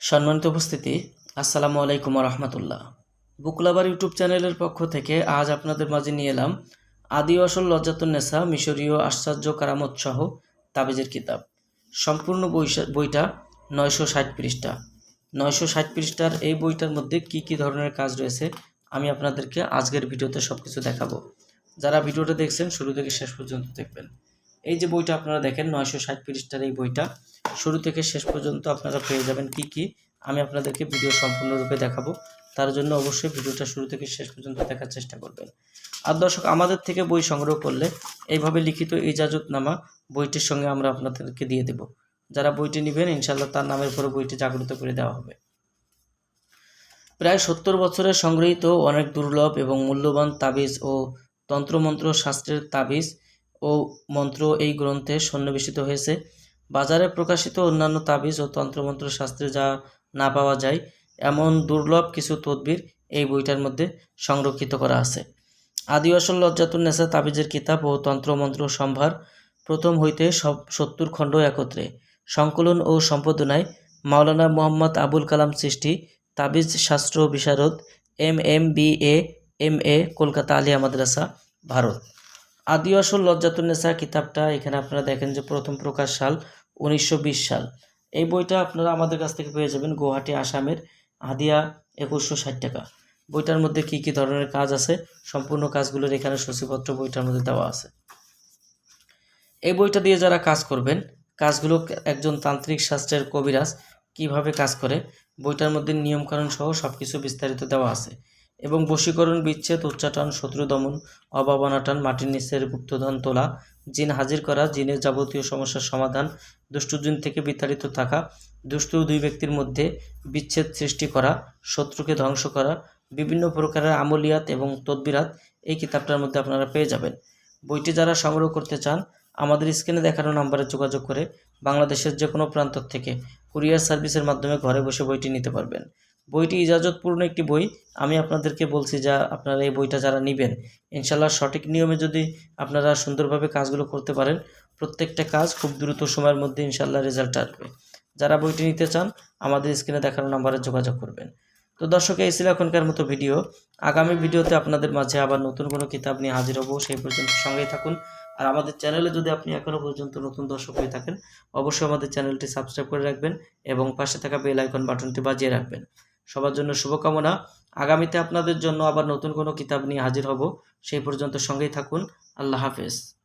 সম্মানিত উপস্থিতি, আসসালামু আলাইকুম রহমতুল্লাহ বুকলাবার ইউটিউব চ্যানেলের পক্ষ থেকে আজ আপনাদের মাঝে নিয়ে এলাম আদি আসল লজ্জাতুন্নেসা মিশরীয় আশ্চর্য কারামত সহ তাবিজের কিতাব। সম্পূর্ণ বইটা নয়শো ষাট পৃষ্ঠা। নয়শো ষাট পৃষ্ঠার এই বইটার মধ্যে কি কি ধরনের কাজ রয়েছে, আমি আপনাদেরকে আজকের ভিডিওতে সব কিছু দেখাবো। যারা ভিডিওটা দেখছেন, শুরু থেকে শেষ পর্যন্ত দেখবেন। এই যে বইটা আপনারা দেখেন, নয়শো ষাট পৃষ্ঠার এই বইটা, শুরু থেকে শেষ পর্যন্ত আপনারা পেয়ে যাবেন কি কি, আমি আপনাদেরকে ভিডিও সম্পূর্ণরূপে দেখাবো। তার জন্য অবশ্যই ভিডিওটা শুরু থেকে শেষ পর্যন্ত দেখার চেষ্টা করবেন। আর দর্শক, আমাদের থেকে বই সংগ্রহ করলে এইভাবে লিখিত ইজাজতনামা বইটির সঙ্গে আমরা আপনাদেরকে দিয়ে দেব। যারা বইটি নেবেন ইনশাল্লাহ তার নামের উপরে বইটি জাগ্রত করে দেওয়া হবে। প্রায় সত্তর বছরের সংগৃহীত অনেক দুর্লভ এবং মূল্যবান তাবিজ ও তন্ত্রমন্ত্র শাস্ত্রের তাবিজ ও মন্ত্র এই গ্রন্থে সন্নিবেশিত হয়েছে। বাজারে প্রকাশিত অন্যান্য তাবিজ ও তন্ত্রমন্ত্র শাস্ত্রে যা না পাওয়া যায়, এমন দুর্লভ কিছু তদবির এই বইটার মধ্যে সংরক্ষিত করা আছে। আদি আসল লজ্জাতুন্নেসা তাবিজের কিতাব ও তন্ত্রমন্ত্র সম্ভার প্রথম হইতে সব সত্তর খণ্ড একত্রে। সংকলন ও সম্পাদনায় মাওলানা মোহাম্মদ আবুল কালাম সৃষ্টি, তাবিজ শাস্ত্র বিশারদ, M M B A, M A, Kolkata Aliah Madrasah, Bharat. আদি আসল লজ্জাতুন্নেসা কিতাবটা, এখানে আপনারা দেখেন যে প্রথম প্রকাশ সাল উনিশশো বিশ সাল। এই বইটা আপনারা আমাদের কাছ থেকে পেয়ে যাবেন গুয়াহাটি, আসামের হাদিয়া একুশশো ষাট টাকা। বইটার মধ্যে কি কি ধরনের কাজ আছে, সম্পূর্ণ কাজগুলোর এখানে সূচিপত্র বইটার মধ্যে দেওয়া আছে। এই বইটা দিয়ে যারা কাজ করবেন, কাজগুলো একজন তান্ত্রিক শাস্ত্রের কবিরাজ কীভাবে কাজ করে, বইটার মধ্যে নিয়মকানুন সহ সব কিছু বিস্তারিত দেওয়া আছে। এবং বশীকরণ বিচ্ছেদ, উচ্চাটন, শত্রু দমন অভাব অনাটন মাটির নিচের গুপ্তধন তোলা, জিন হাজির করা, জিনের যাবতীয় সমস্যার সমাধান, দুষ্টু জিন থেকে বিতাড়িত থাকা, দুষ্টু দুই ব্যক্তির মধ্যে বিচ্ছেদ সৃষ্টি করা, শত্রুকে ধ্বংস করা, বিভিন্ন প্রকারের আমলিয়াত এবং তদবিরাত এই কিতাবটার মধ্যে আপনারা পেয়ে যাবেন। বইটি যারা সংগ্রহ করতে চান, আমাদের স্ক্রিনে দেখানো নাম্বারে যোগাযোগ করে বাংলাদেশের যে কোনো প্রান্ত থেকে কুরিয়ার সার্ভিসের মাধ্যমে ঘরে বসে বইটি নিতে পারবেন। বইটি ইজাজতপূর্ণ একটি বই। আমি আপনাদেরকে বলছি যা আপনারা এই বইটা যারা নেবেন ইনশাল্লাহ সঠিক নিয়মে যদি আপনারা সুন্দরভাবে কাজগুলো করতে পারেন, প্রত্যেকটা কাজ খুব দ্রুত সময়ের মধ্যে ইনশাল্লাহ রেজাল্ট আসবে। যারা বইটি নিতে চান, আমাদের স্ক্রিনে দেখানো নাম্বারে যোগাযোগ করবেন। তো দর্শক, এই ছিল এখনকার মতো ভিডিও। আগামী ভিডিওতে আপনাদের মাঝে আবার নতুন কোনো কিতাব নিয়ে হাজির হব, সেই পর্যন্ত সঙ্গেই থাকুন। আর আমাদের চ্যানেলে যদি আপনি এখনও পর্যন্ত নতুন দর্শক হয়ে থাকেন, অবশ্যই আমাদের চ্যানেলটি সাবস্ক্রাইব করে রাখবেন এবং পাশে থাকা বেল আইকন বাটনটি বাজিয়ে রাখবেন। সবার জন্য শুভকামনা। আগামীতে আপনাদের জন্য আবার নতুন কোনো কিতাব নিয়ে হাজির হব। সেই পর্যন্ত সঙ্গেই থাকুন। আল্লাহ হাফেজ।